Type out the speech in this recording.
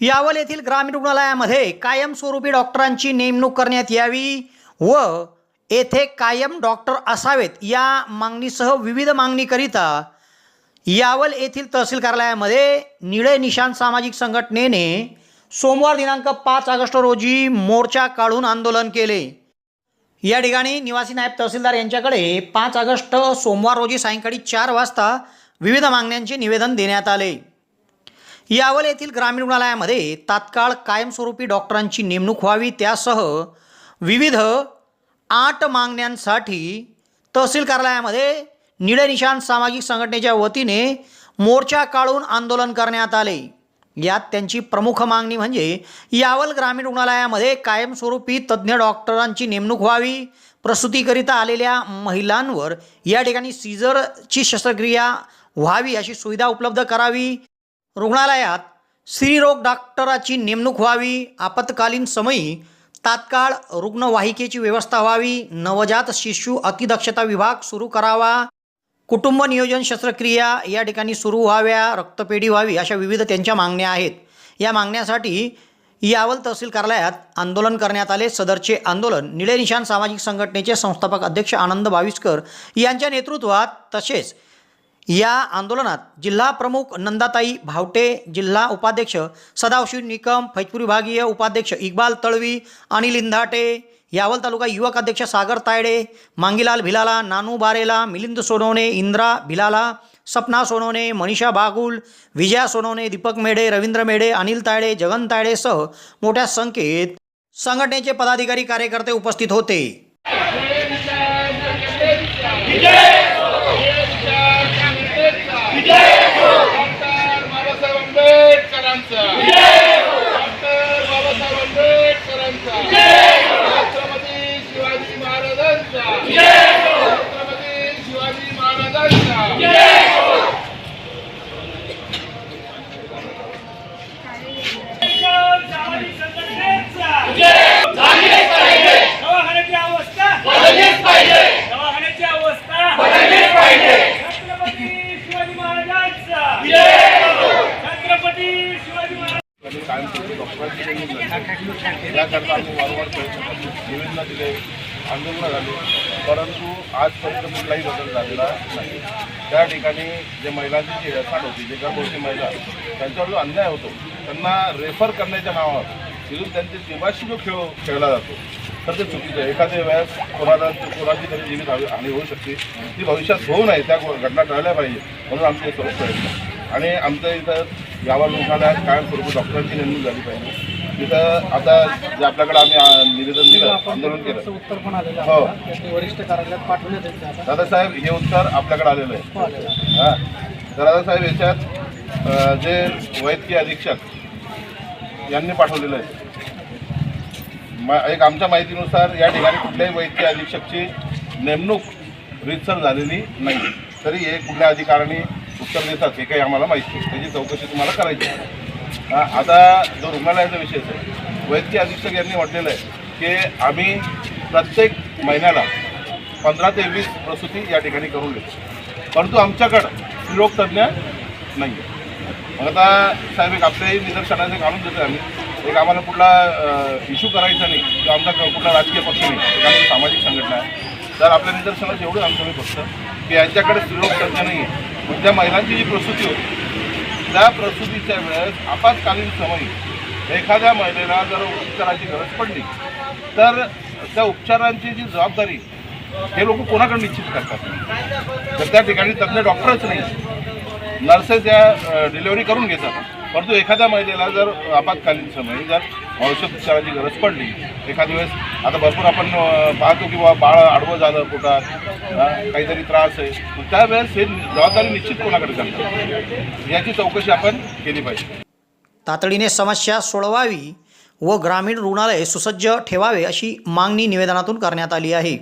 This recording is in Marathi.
यावल येथील ग्रामीण रुग्णालयामध्ये कायमस्वरूपी डॉक्टरांची नेमणूक करण्यात यावी व येथे कायम डॉक्टर असावेत या मागणीसह विविध मागणीकरिता यावल येथील तहसील कार्यालयामध्ये निळे निशाण सामाजिक संघटनेने सोमवार दिनांक पाच ऑगस्ट रोजी मोर्चा काढून आंदोलन केले. या ठिकाणी निवासी नायब तहसीलदार यांच्याकडे पाच ऑगस्ट सोमवार रोजी सायंकाळी चार वाजता विविध मागण्यांचे निवेदन देण्यात आले. यावल येथील ग्रामीण रुग्णालयामध्ये तात्काळ कायमस्वरूपी डॉक्टरांची नेमणूक व्हावी त्यासह विविध आठ मागण्यांसाठी तहसील कार्यालयामध्ये निळे निशाण सामाजिक संघटनेच्या वतीने मोर्चा काढून आंदोलन करण्यात आले. यात त्यांची प्रमुख मागणी म्हणजे यावल ग्रामीण रुग्णालयामध्ये कायमस्वरूपी तज्ज्ञ डॉक्टरांची नेमणूक व्हावी. प्रसूतीकरिता आलेल्या महिलांवर या ठिकाणी सीझरची शस्त्रक्रिया व्हावी अशी सुविधा उपलब्ध करावी. रुग्णालयात स्त्रीरोग डॉक्टराची नेमणूक व्हावी आपत्कालीन समयी तात्काळ रुग्णवाहिकेची व्यवस्था व्हावी नवजात शिशु अतिदक्षता विभाग सुरू करावा कुटुंब नियोजन शस्त्रक्रिया या ठिकाणी सुरू व्हाव्या रक्तपेढी व्हावी अशा विविध त्यांच्या मागण्या आहेत. या मागण्यासाठी यावल तहसील कार्यालयात आंदोलन करण्यात आले. सदरचे आंदोलन निळे निशाण सामाजिक संघटनेचे संस्थापक अध्यक्ष आनंद बाविस्कर यांच्या नेतृत्वात तसेच या आंदोलनात जिल्हा प्रमुख नंदाताई भावटे जिल्हा उपाध्यक्ष सदाशिव निकम फैजपूर विभागीय उपाध्यक्ष इक्बाल तळवी अनिल इंधाटे यावल तालुका युवक अध्यक्ष सागर तायडे मांगीलाल भिलाला नानू बारेला मिलिंद सोनवणे इंद्रा भिलाला सपना सोनवणे मनीषा बागुल विजया सोनवणे दीपक मेढे रवींद्र मेढे अनिल तायडे जगन तायडेसह मोठ्या संख्येत संघटनेचे पदाधिकारी कार्यकर्ते उपस्थित होते कायमस्वरूपी याकरता आम्ही वारंवार प्रयत्न निवेदनं दिले आंदोलनं झाली परंतु आजपर्यंत कुठलाही बदल झालेला नाही त्या ठिकाणी जे महिलांची जी हेळसांड होती जे गर्भवती महिला त्यांच्यावर जो अन्याय होतो त्यांना रेफर करण्याच्या नावावर तिथून त्यांचे जीवाशी जो खेळ खेळला जातो तर ते चुकीचं आहे एखाद्या वेळेस कोणाला कोणाची तरी जीवित हानी हानी होऊ शकते ती भविष्यात होऊ नये त्या घटना टळल्या पाहिजे म्हणून आमचे सर्व प्रयत्न. आणि आमच्या इथं यावर रुग्णालयात कायमस्वरूपी डॉक्टरांची नेमणूक झाली पाहिजे. तिथं आता जे आपल्याकडे आम्ही निवेदन दिलं आंदोलन केलं. उत्तर पण आलेलं हो. वरिष्ठ कार्यालयात पाठवण्यात येईल आता. दादासाहेब हे उत्तर आपल्याकडे आलेलं आहे. हो, आलेलं आहे. हां. तर दादासाहेब याच्यात अ, जे वैद्यकीय अधीक्षक यांनी पाठवलेलं आहे. मा एक आमच्या माहितीनुसार या ठिकाणी कुठल्याही वैद्यकीय अधीक्षकची नेमणूक रीतसर झालेली नाही. तरी हे कुठल्या अधिकाऱ्यांनी उत्तर देतात हे काही आम्हाला माहिती नाही. त्याची चौकशी तुम्हाला करायची आहे. आता जो रुग्णालयाचा विषय आहे वैद्यकीय अधीक्षक यांनी म्हटलेलं आहे की आम्ही प्रत्येक महिन्याला पंधरा ते वीस प्रसूती या ठिकाणी करून घेतो परंतु आमच्याकडं स्त्रीरोग तज्ज्ञ नाही आहे मग आता साहेब एक आपल्याही निदर्शनाचं काढून देतो आम्ही. एक आम्हाला कुठला इश्यू करायचा नाही किंवा आमचा कुठला राजकीय पक्ष नाही एक आमची सामाजिक संघटना आहे. तर आपल्या निदर्शनाचं एवढं आमचं मी फक्त की यांच्याकडे स्त्रीरोग तज्ज्ञ नाही आहे मग त्या महिलांची जी प्रसूती होती त्या प्रसूतीच्या वेळेस आपत्कालीन समयी एखाद्या महिलेला जर उपचाराची गरज पडली तर त्या उपचारांची जी जबाबदारी हे लोक कोणाकडे निश्चित करतात? तर त्या ठिकाणी तज्ज्ञ डॉक्टरच नाही नर्सेस या डिलिव्हरी करून घेतात. परंतु एखाद्या महिलेला जर आपत्कालीन समयी जर औषध उपचाराची गरज पडली. एखाद्या वेळेस आता भरपूर आपण पाहतो की बाबा बाळ आडवं झालं पोटात काहीतरी त्रास आहे. मग त्यावेळेस हे जबाबदारी निश्चित कोणाकडे करतात याची चौकशी आपण केली पाहिजे. तातडीने समस्या सोडवावी व ग्रामीण रुग्णालय सुसज्ज ठेवावे अशी मागणी निवेदनातून करण्यात आली आहे.